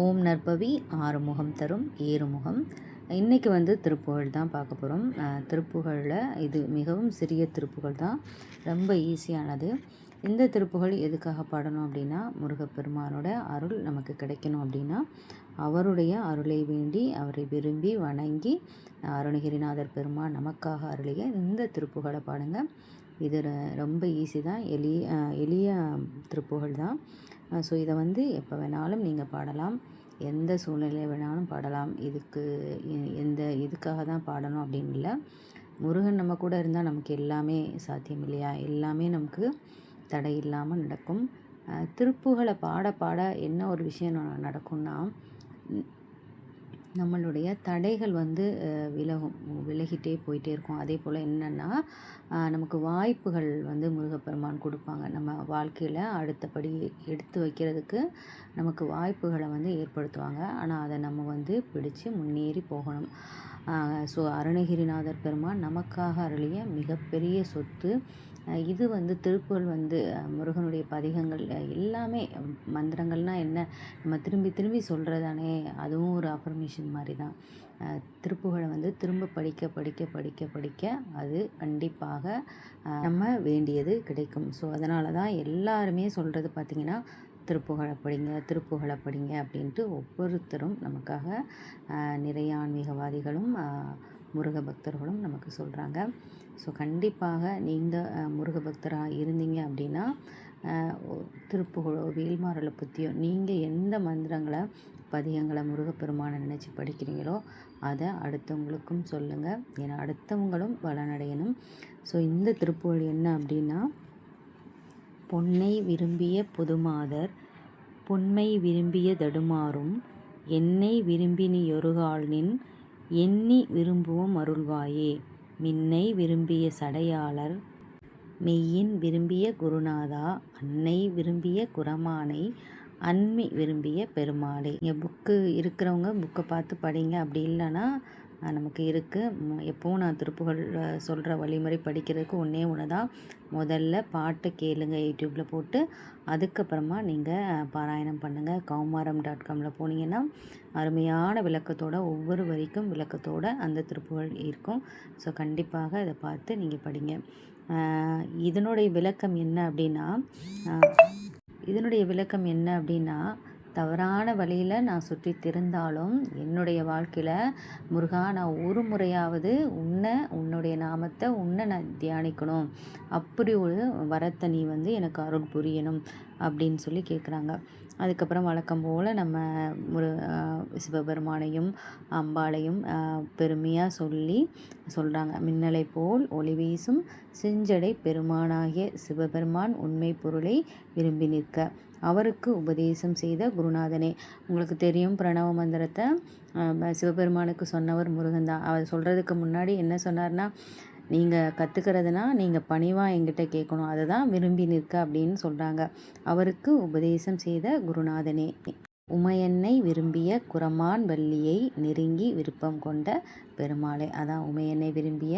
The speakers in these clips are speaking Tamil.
ஓம் நற்பவி ஆறுமுகம் தரும் ஏறுமுகம். இன்றைக்கி வந்து திருப்புகழ் தான் பார்க்க போகிறோம் திருப்புகழில் இது மிகவும் சிறிய திருப்புகழ் தான். ரொம்ப ஈஸியானது. இந்த திருப்புகழ் எதுக்காக பாடணும் அப்படின்னா முருகப்பெருமானோட அருள் நமக்கு கிடைக்கணும் அப்படின்னா அவருடைய அருளை வேண்டி அவரை விரும்பி வணங்கி அருணகிரிநாதர் பெருமான் நமக்காக அருளிய இந்த திருப்புகளை பாடுங்கள் இது ரொம்ப ஈஸி தான். எளிய எளிய திருப்புகழ் தான். ஸோ இதை வந்து எப்போ வேணாலும் நீங்கள் பாடலாம். எந்த சூழ்நிலை வேணாலும் பாடலாம். இதுக்கு எந்த இதுக்காக தான் பாடணும் அப்படின்னு இல்லை. முருகன் நம்ம கூட இருந்தால் நமக்கு எல்லாமே சாத்தியம் இல்லையா? எல்லாமே நமக்கு தடை இல்லாமல் நடக்கும். திருப்புகளை பாட பாட என்ன ஒரு விஷயம் நடக்கும்னா நம்மளுடைய தடைகள் வந்து விலகும் விலகிட்டே போயிட்டே இருக்கும். அதே போல் என்னென்னா நமக்கு வாய்ப்புகள் வந்து முருகப்பெருமான் கொடுப்பாங்க. நம்ம வாழ்க்கையில் அடுத்தபடி எடுத்து வைக்கிறதுக்கு நமக்கு வாய்ப்புகளை வந்து ஏற்படுத்துவாங்க. ஆனால் அதை நம்ம வந்து பிடிச்சு முன்னேறி போகணும். ஸோ அருணகிரிநாதர் பெருமான் நமக்காக அருளிய மிகப்பெரிய சொத்து. இது வந்து திருப்புகள் வந்து முருகனுடைய பதிகங்கள் எல்லாமே மந்திரங்கள்னால் என்ன? நம்ம திரும்பி திரும்பி சொல்கிறதானே அதுவும் ஒரு அஃபர்மேஷன் மாதிரி தான் திருப்புகளை வந்து திரும்ப படிக்க படிக்க படிக்க படிக்க அது கண்டிப்பாக நம்ம வேண்டியது கிடைக்கும். ஸோ அதனால தான் எல்லாருமே சொல்கிறது பார்த்திங்கன்னா திருப்புகழை படிங்க திருப்புகழை படிங்க அப்படின்ட்டு ஒவ்வொருத்தரும் நமக்காக நிறைய ஆன்மீகவாதிகளும் முருக பக்தர்களும் நமக்கு சொல்கிறாங்க ஸோ கண்டிப்பாக நீங்கள் முருக பக்தராக இருந்தீங்க அப்படின்னா திருப்புகழோ வேல்மாரலை பற்றியோ நீங்கள் எந்த மந்திரங்களை பதியங்களை முருகப்பெருமானை நினச்சி படிக்கிறீங்களோ அதை அடுத்தவங்களுக்கும் சொல்லுங்கள் ஏன்னா அடுத்தவங்களும் பலனடையணும் ஸோ இந்த திருப்புகழ் என்ன அப்படின்னா பொன்னை விரும்பிய புதுமாதர் பொன்மை விரும்பிய தடுமாறும் என்னை விரும்பினியொருகால்நின் எண்ணி விரும்புவோம் அருள்வாயே. மின்னை விரும்பிய சடையாளர் மெய்யின் விரும்பிய குருநாதா அன்னை விரும்பிய குரமானை அன்மி விரும்பிய பெருமாளே. இங்கே புக்கு இருக்கிறவங்க புக்கை பார்த்து படிங்க. அப்படி இல்லைன்னா நமக்கு இருக்குது எப்போவும் நான் திருப்புகள் சொல்கிற வழிமுறை படிக்கிறதுக்கு ஒன்றே ஒன்று தான் முதல்ல பாட்டு கேளுங்க யூடியூப்பில் போட்டு அதுக்கப்புறமா நீங்கள் பாராயணம் பண்ணுங்கள் கௌமாரம் டாட் காமில் போனீங்கன்னா அருமையான விளக்கத்தோட ஒவ்வொரு வரிக்கும் விளக்கத்தோட அந்த திருப்புகள் இருக்கும். ஸோ கண்டிப்பாக இதை பார்த்து நீங்கள் படிங்க. இதனுடைய விளக்கம் என்ன அப்படின்னா இதனுடைய விளக்கம் என்ன அப்படின்னா தவறான வழியில் நான் சுற்றி திருந்தாலும் என்னுடைய வாழ்க்கையில் முருகா நான் ஒரு முறையாவது உன்னை உன்னுடைய நாமத்தை உன்னை நான் தியானிக்கணும். அப்படி ஒரு வரத்தை நீ வந்து எனக்கு அருள் புரியணும். அப்படின்னு சொல்லி கேட்குறாங்க அதுக்கப்புறம் வழக்கம் போல் நம்ம ஒரு சிவபெருமானையும் அம்பாளையும் பெருமையாக சொல்லி சொல்கிறாங்க மின்னலை போல் ஒளி வீசும் செஞ்சடை பெருமானாகிய சிவபெருமான் உண்மை பொருளை விரும்பி நிற்க. அவருக்கு உபதேசம் செய்த குருநாதனே. உங்களுக்கு தெரியும் பிரணவ மந்திரத்தை சிவபெருமானுக்கு சொன்னவர் முருகன் தான் அவர் சொல்கிறதுக்கு முன்னாடி என்ன சொன்னார்னா நீங்கள் கற்றுக்கிறதுனா நீங்கள் பணிவாக எங்கிட்ட கேட்கணும் அதை தான் விரும்பி நிற்க அப்படின்னு சொல்கிறாங்க அவருக்கு உபதேசம் செய்த குருநாதனே உமையன்னை விரும்பிய குரமான் வள்ளியை நெருங்கி விருப்பம் கொண்ட பெருமாளே. அதான் உமையன்னை விரும்பிய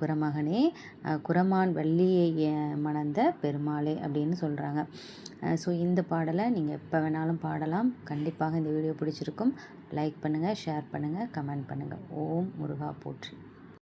குரமகனே குரமான் வள்ளியை மணந்த பெருமாளே அப்படின்னு சொல்கிறாங்க ஸோ இந்த பாடலை நீங்கள் எப்போ வேணாலும் பாடலாம். கண்டிப்பாக இந்த வீடியோ பிடிச்சிருக்கும். லைக் பண்ணுங்கள் ஷேர் பண்ணுங்கள் கமெண்ட் பண்ணுங்கள் ஓம் முருகா போற்றி.